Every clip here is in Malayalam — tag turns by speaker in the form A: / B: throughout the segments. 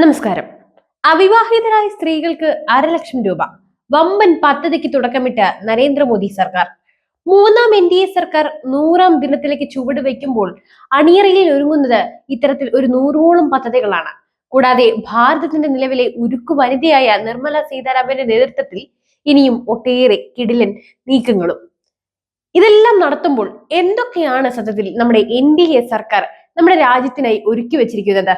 A: നമസ്കാരം. അവിവാഹിതരായ സ്ത്രീകൾക്ക് അരലക്ഷം രൂപ. വമ്പൻ പദ്ധതിക്ക് തുടക്കമിട്ട നരേന്ദ്രമോദി സർക്കാർ. മൂന്നാം എൻ ഡി എ സർക്കാർ നൂറാം ദിനത്തിലേക്ക് ചുവട് വയ്ക്കുമ്പോൾ അണിയറയിൽ ഒരുങ്ങുന്നത് ഇത്തരത്തിൽ ഒരു നൂറോളം പദ്ധതികളാണ്. കൂടാതെ ഭാരതത്തിന്റെ നിലവിലെ ഉരുക്കു വനിതയായ നിർമ്മല സീതാരാമന്റെ നേതൃത്വത്തിൽ ഇനിയും ഒട്ടേറെ കിടിലൻ നീക്കങ്ങളും. ഇതെല്ലാം നടത്തുമ്പോൾ എന്തൊക്കെയാണ് സത്യത്തിൽ നമ്മുടെ എൻ ഡി എ സർക്കാർ നമ്മുടെ രാജ്യത്തിനായി ഒരുക്കി വെച്ചിരിക്കുന്നത്?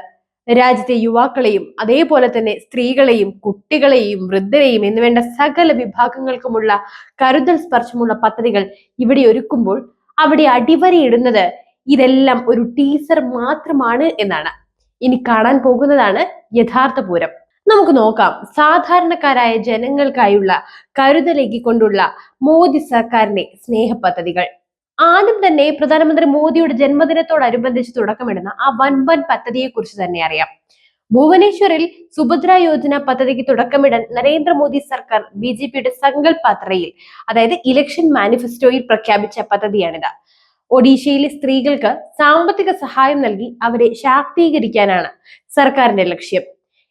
A: രാജ്യത്തെ യുവാക്കളെയും അതേപോലെ തന്നെ സ്ത്രീകളെയും കുട്ടികളെയും വൃദ്ധരെയും എന്നുവേണ്ട സകല വിഭാഗങ്ങൾക്കുമുള്ള കരുതൽ സ്പർശമുള്ള പദ്ധതികൾ ഇവിടെ ഒരുക്കുമ്പോൾ അവിടെ അടിവരയിടുന്നത് ഇതെല്ലാം ഒരു ടീസർ മാത്രമാണ് എന്നാണ്. ഇനി കാണാൻ പോകുന്നതാണ് യഥാർത്ഥ പൂരം. നമുക്ക് നോക്കാം. സാധാരണക്കാരായ ജനങ്ങൾക്കായുള്ള കരുതലേക്കിക്കൊണ്ടുള്ള മോദി സർക്കാരിന്റെ സ്നേഹ പദ്ധതികൾ. ആദ്യം തന്നെ പ്രധാനമന്ത്രി മോദിയുടെ ജന്മദിനത്തോടനുബന്ധിച്ച് തുടക്കമിടുന്ന ആ വൻവൻ പദ്ധതിയെ കുറിച്ച് തന്നെ അറിയാം. ഭുവനേശ്വറിൽ സുഭദ്ര യോജന പദ്ധതിക്ക് തുടക്കമിടാൻ നരേന്ദ്രമോദി സർക്കാർ ബി ജെ പിയുടെ സങ്കല്പാത്രയിൽ അതായത് ഇലക്ഷൻ മാനിഫെസ്റ്റോയിൽ പ്രഖ്യാപിച്ച പദ്ധതിയാണിത്. ഒഡീഷയിലെ സ്ത്രീകൾക്ക് സാമ്പത്തിക സഹായം നൽകി അവരെ ശാക്തീകരിക്കാനാണ് സർക്കാരിന്റെ ലക്ഷ്യം.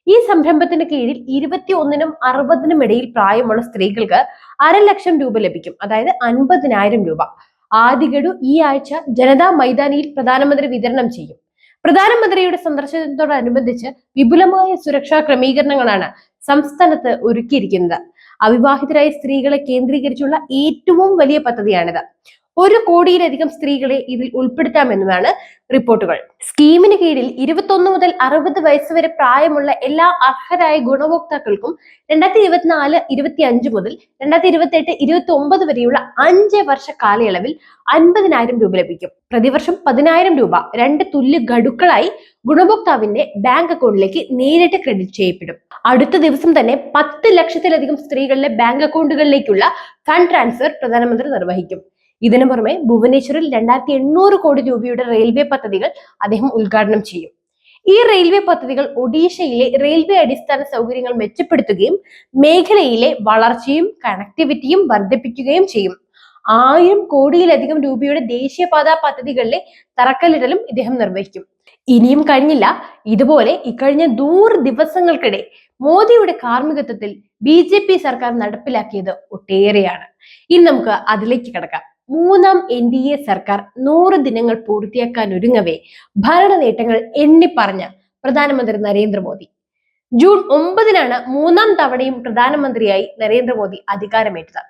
A: ഈ സംരംഭത്തിന് കീഴിൽ ഇരുപത്തി ഒന്നിനും അറുപതിനും ഇടയിൽ പ്രായമുള്ള സ്ത്രീകൾക്ക് അര ലക്ഷം രൂപ ലഭിക്കും അതായത് അൻപതിനായിരം രൂപ. ആദ്യ ഗഡു ഈ ആഴ്ച ജനതാ മൈതാനിയിൽ പ്രധാനമന്ത്രി വിതരണം ചെയ്യും. പ്രധാനമന്ത്രിയുടെ സന്ദർശനത്തോടനുബന്ധിച്ച് വിപുലമായ സുരക്ഷാ ക്രമീകരണങ്ങളാണ് സംസ്ഥാനത്ത് ഒരുക്കിയിരിക്കുന്നത്. അവിവാഹിതരായ സ്ത്രീകളെ കേന്ദ്രീകരിച്ചുള്ള ഏറ്റവും വലിയ പദ്ധതിയാണിത്. ഒരു കോടിയിലധികം സ്ത്രീകളെ ഇതിൽ ഉൾപ്പെടുത്താമെന്നുമാണ് റിപ്പോർട്ടുകൾ. സ്കീമിന് കീഴിൽ ഇരുപത്തൊന്ന് മുതൽ അറുപത് വയസ്സ് വരെ പ്രായമുള്ള എല്ലാ അർഹരായ ഗുണഭോക്താക്കൾക്കും രണ്ടായിരത്തി ഇരുപത്തിനാല് ഇരുപത്തി അഞ്ച് മുതൽ രണ്ടായിരത്തി ഇരുപത്തി എട്ട് ഇരുപത്തി ഒമ്പത് വരെയുള്ള അഞ്ച് വർഷ കാലയളവിൽ അൻപതിനായിരം രൂപ ലഭിക്കും. പ്രതിവർഷം പതിനായിരം രൂപ രണ്ട് തുല്യ ഗഡുക്കളായി ഗുണഭോക്താവിന്റെ ബാങ്ക് അക്കൗണ്ടിലേക്ക് നേരിട്ട് ക്രെഡിറ്റ് ചെയ്യപ്പെടും. അടുത്ത ദിവസം തന്നെ പത്ത് ലക്ഷത്തിലധികം സ്ത്രീകളുടെ ബാങ്ക് അക്കൗണ്ടുകളിലേക്കുള്ള ഫണ്ട് ട്രാൻസ്ഫർ പ്രധാനമന്ത്രി നിർവഹിക്കും. ഇതിനു പുറമെ ഭുവനേശ്വറിൽ രണ്ടായിരത്തി എണ്ണൂറ് കോടി രൂപയുടെ റെയിൽവേ പദ്ധതികൾ അദ്ദേഹം ഉദ്ഘാടനം ചെയ്യും. ഈ റെയിൽവേ പദ്ധതികൾ ഒഡീഷയിലെ റെയിൽവേ അടിസ്ഥാന സൗകര്യങ്ങൾ മെച്ചപ്പെടുത്തുകയും മേഖലയിലെ വളർച്ചയും കണക്ടിവിറ്റിയും വർദ്ധിപ്പിക്കുകയും ചെയ്യും. ആയിരം കോടിയിലധികം രൂപയുടെ ദേശീയപാതാ പദ്ധതികളിലെ തറക്കല്ലിടലും ഇദ്ദേഹം നിർവഹിക്കും. ഇനിയും കഴിഞ്ഞില്ല. ഇതുപോലെ ഇക്കഴിഞ്ഞ നൂറ് ദിവസങ്ങൾക്കിടെ മോദിയുടെ കാർമ്മികത്വത്തിൽ ബി സർക്കാർ നടപ്പിലാക്കിയത് ഒട്ടേറെയാണ്. ഇനി നമുക്ക് അതിലേക്ക് കിടക്കാം. മൂന്നാം എൻ ഡി എ സർക്കാർ നൂറ് ദിനങ്ങൾ പൂർത്തിയാക്കാൻ ഒരുങ്ങവേ. ഭരണ നേട്ടങ്ങൾ എണ്ണി പറഞ്ഞ പ്രധാനമന്ത്രി നരേന്ദ്രമോദി. ജൂൺ ഒമ്പതിനാണ് മൂന്നാം തവണയും പ്രധാനമന്ത്രിയായി നരേന്ദ്രമോദി അധികാരമേറ്റത്.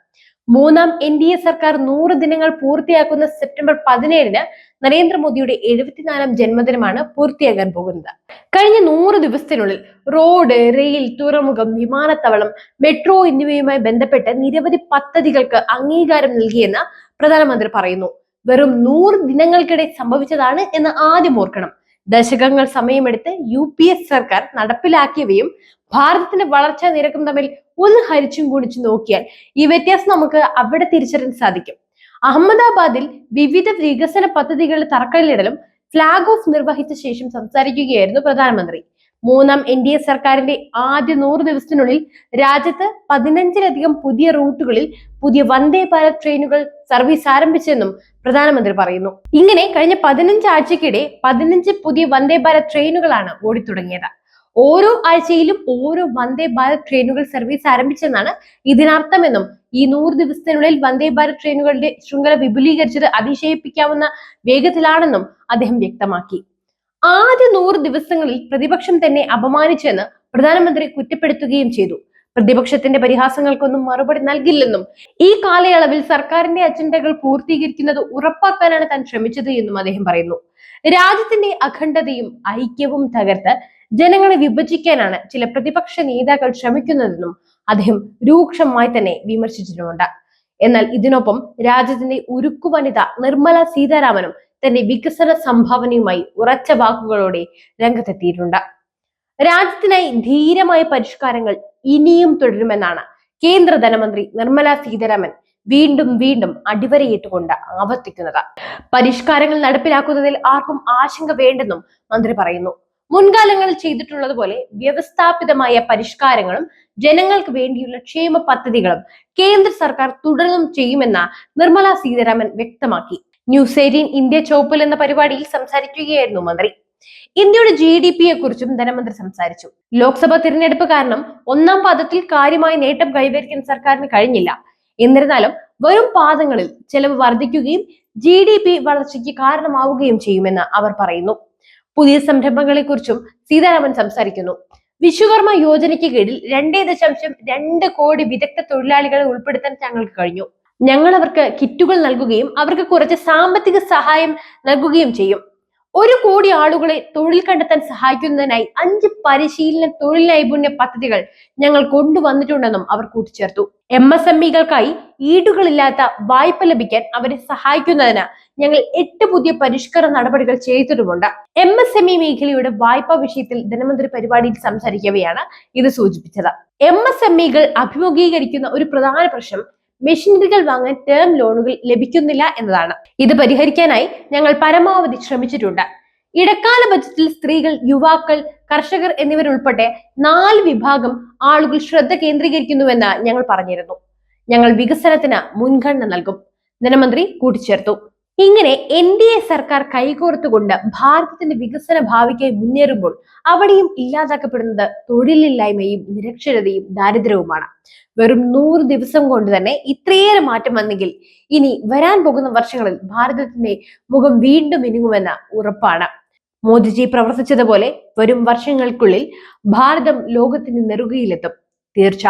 A: മൂന്നാം എൻ ഡി എ സർക്കാർ നൂറ് ദിനങ്ങൾ പൂർത്തിയാക്കുന്ന സെപ്റ്റംബർ പതിനേഴിന് നരേന്ദ്രമോദിയുടെ എഴുപത്തിനാലാം ജന്മദിനമാണ് പൂർത്തിയാകാൻ പോകുന്നത്. കഴിഞ്ഞ നൂറ് ദിവസത്തിനുള്ളിൽ റോഡ് റെയിൽ തുറമുഖം വിമാനത്താവളം മെട്രോ എന്നിവയുമായി ബന്ധപ്പെട്ട് നിരവധി പദ്ധതികൾക്ക് അംഗീകാരം നൽകിയെന്ന് പ്രധാനമന്ത്രി പറയുന്നു വെറും നൂറ് ദിനങ്ങൾക്കിടെ സംഭവിച്ചതാണ് എന്ന് ആദ്യം ഓർക്കണം. ദശകങ്ങൾ സമയമെടുത്ത് യു പി എസ് സർക്കാർ നടപ്പിലാക്കിയവയും ഭാരതത്തിന്റെ വളർച്ചാ നിരക്കും തമ്മിൽ ഒന്ന് ഹരിച്ചും കുടിച്ചു നോക്കിയാൽ ഈ വ്യത്യാസം നമുക്ക് അവിടെ തിരിച്ചറിയാൻ സാധിക്കും. അഹമ്മദാബാദിൽ വിവിധ വികസന പദ്ധതികളുടെ തറക്കല്ലിടലും ഫ്ലാഗ് ഓഫ് നിർവഹിച്ച ശേഷം സംസാരിക്കുകയായിരുന്നു പ്രധാനമന്ത്രി. മൂന്നാം എൻ ഡി എ സർക്കാരിന്റെ ആദ്യ നൂറ് ദിവസത്തിനുള്ളിൽ രാജ്യത്ത് പതിനഞ്ചിലധികം പുതിയ റൂട്ടുകളിൽ പുതിയ വന്ദേ ഭാരത് ട്രെയിനുകൾ സർവീസ് ആരംഭിച്ചെന്നും പ്രധാനമന്ത്രി പറയുന്നു. ഇങ്ങനെ കഴിഞ്ഞ പതിനഞ്ച് ആഴ്ചക്കിടെ പതിനഞ്ച് പുതിയ വന്ദേ ഭാരത് ട്രെയിനുകളാണ് ഓടിത്തുടങ്ങിയത്. ഓരോ ആഴ്ചയിലും ഓരോ വന്ദേ ഭാരത് ട്രെയിനുകൾ സർവീസ് ആരംഭിച്ചെന്നാണ് ഇതിനർത്ഥമെന്നും ഈ നൂറ് ദിവസത്തിനുള്ളിൽ വന്ദേ ഭാരത് ട്രെയിനുകളുടെ ശൃംഖല വിപുലീകരിച്ചത് അതിശയിപ്പിക്കാവുന്ന വേഗത്തിലാണെന്നും അദ്ദേഹം വ്യക്തമാക്കി. ആദ്യ നൂറ് ദിവസങ്ങളിൽ പ്രതിപക്ഷം തന്നെ അപമാനിച്ചെന്ന് പ്രധാനമന്ത്രി കുറ്റപ്പെടുത്തുകയും ചെയ്തു. പ്രതിപക്ഷത്തിന്റെ പരിഹാസങ്ങൾക്കൊന്നും മറുപടി നൽകില്ലെന്നും ഈ കാലയളവിൽ സർക്കാരിന്റെ അജണ്ടകൾ പൂർത്തീകരിക്കുന്നത് ഉറപ്പാക്കാനാണ് താൻ ശ്രമിച്ചത് എന്നും അദ്ദേഹം പറയുന്നു. രാജ്യത്തിന്റെ അഖണ്ഡതയും ഐക്യവും തകർത്ത് ജനങ്ങളെ വിഭജിക്കാനാണ് ചില പ്രതിപക്ഷ നേതാക്കൾ ശ്രമിക്കുന്നതെന്നും അദ്ദേഹം രൂക്ഷമായി തന്നെ വിമർശിച്ചിട്ടുണ്ട് എന്നാൽ ഇതിനൊപ്പം രാജ്യത്തിന്റെ ഉരുക്കു വനിത നിർമ്മല സീതാരാമനും തന്റെ വികസന സംഭാവനയുമായി ഉറച്ച വാക്കുകളോടെ രംഗത്തെത്തിയിട്ടുണ്ട്. രാജ്യത്തിനായി ധീരമായ പരിഷ്കാരങ്ങൾ ഇനിയും തുടരുമെന്നാണ് കേന്ദ്ര ധനമന്ത്രി നിർമ്മല സീതാരാമൻ വീണ്ടും വീണ്ടും അടിവരയിട്ടുകൊണ്ട് ആവർത്തിക്കുന്നത്. പരിഷ്കാരങ്ങൾ നടപ്പിലാക്കുന്നതിൽ ആർക്കും ആശങ്ക വേണ്ടെന്നും മന്ത്രി പറയുന്നു. മുൻകാലങ്ങളിൽ ചെയ്തിട്ടുള്ളതുപോലെ വ്യവസ്ഥാപിതമായ പരിഷ്കാരങ്ങളും ജനങ്ങൾക്ക് വേണ്ടിയുള്ള ക്ഷേമ പദ്ധതികളും കേന്ദ്ര സർക്കാർ തുടർന്നും ചെയ്യുമെന്ന നിർമ്മല സീതാരാമൻ വ്യക്തമാക്കി. ന്യൂസ് എയ്റ്റീൻ ഇന്ത്യ ചോപ്പൽ എന്ന പരിപാടിയിൽ സംസാരിക്കുകയായിരുന്നു മന്ത്രി. ഇന്ത്യയുടെ ജി ഡി പിയെ കുറിച്ചും ധനമന്ത്രി സംസാരിച്ചു. ലോക്സഭാ തിരഞ്ഞെടുപ്പ് കാരണം ഒന്നാം പാദത്തിൽ കാര്യമായ നേട്ടം കൈവരിക്കാൻ സർക്കാരിന് കഴിഞ്ഞില്ല. എന്നിരുന്നാലും വരും പാദങ്ങളിൽ ചെലവ് വർദ്ധിക്കുകയും ജി ഡി പി വളർച്ചയ്ക്ക് കാരണമാവുകയും ചെയ്യുമെന്ന് അവർ പറയുന്നു. പുതിയ സംരംഭങ്ങളെ കുറിച്ചും സീതാരാമൻ സംസാരിക്കുന്നു. വിശ്വകർമ്മ യോജനയ്ക്ക് കീഴിൽ രണ്ടേ ദശാംശം രണ്ട് കോടി വിദഗ്ധ തൊഴിലാളികളെ ഉൾപ്പെടുത്താൻ ഞങ്ങൾക്ക് കഴിഞ്ഞു. ഞങ്ങൾ അവർക്ക് കിറ്റുകൾ നൽകുകയും അവർക്ക് കുറച്ച് സാമ്പത്തിക സഹായം നൽകുകയും ചെയ്യും. ഒരു കോടി ആളുകളെ തൊഴിൽ കണ്ടെത്താൻ സഹായിക്കുന്നതിനായി അഞ്ച് പരിശീലന തൊഴിൽ നൈപുണ്യ പദ്ധതികൾ ഞങ്ങൾ കൊണ്ടുവന്നിട്ടുണ്ടെന്നും അവർ കൂട്ടിച്ചേർത്തു. എം എസ് എം ഇകൾക്കായി ഈടുകളില്ലാത്ത വായ്പ ലഭിക്കാൻ അവരെ സഹായിക്കുന്നതിന് ഞങ്ങൾ എട്ട് പുതിയ പരിഷ്കരണ നടപടികൾ ചെയ്തിട്ടുമുണ്ട്. എം എസ് എം ഇ മേഖലയുടെ വായ്പാ വിഷയത്തിൽ ധനമന്ത്രി പരിപാടിയിൽ സംസാരിക്കവെയാണ് ഇത് സൂചിപ്പിച്ചത്. എം എസ് എം ഇകൾ അഭിമുഖീകരിക്കുന്ന ഒരു പ്രധാന പ്രശ്നം മെഷീനറികൾ വാങ്ങാൻ ടേം ലോണുകൾ ലഭിക്കുന്നില്ല എന്നതാണ്. ഇത് പരിഹരിക്കാനായി ഞങ്ങൾ പരമാവധി ശ്രമിച്ചിട്ടുണ്ട്. ഇടക്കാല ബജറ്റിൽ സ്ത്രീകൾ യുവാക്കൾ കർഷകർ എന്നിവരുൾപ്പെടെ നാല് വിഭാഗം ആളുകൾ ശ്രദ്ധ കേന്ദ്രീകരിക്കുന്നുവെന്ന് ഞങ്ങൾ പറഞ്ഞിരുന്നു. ഞങ്ങൾ വികസനത്തിന് മുൻഗണന നൽകും. ധനമന്ത്രി കൂട്ടിച്ചേർത്തു. ഇങ്ങനെ എൻ ഡി എ സർക്കാർ കൈകോർത്തുകൊണ്ട് ഭാരതത്തിന്റെ വികസന ഭാവിക്കായി മുന്നേറുമ്പോൾ അവിടെയും ഇല്ലാതാക്കപ്പെടുന്നത് തൊഴിലില്ലായ്മയും നിരക്ഷരതയും ദാരിദ്ര്യവുമാണ്. വെറും നൂറ് ദിവസം കൊണ്ട് തന്നെ ഇത്രയേറെ മാറ്റം വന്നെങ്കിൽ ഇനി വരാൻ പോകുന്ന വർഷങ്ങളിൽ ഭാരതത്തിന്റെ മുഖം വീണ്ടും ഇനുങ്ങുമെന്ന ഉറപ്പാണ്. മോദിജി പ്രവർത്തിച്ചതുപോലെ വരും വർഷങ്ങൾക്കുള്ളിൽ ഭാരതം ലോകത്തിന് നെറുകയിലെത്തും. തീർച്ച.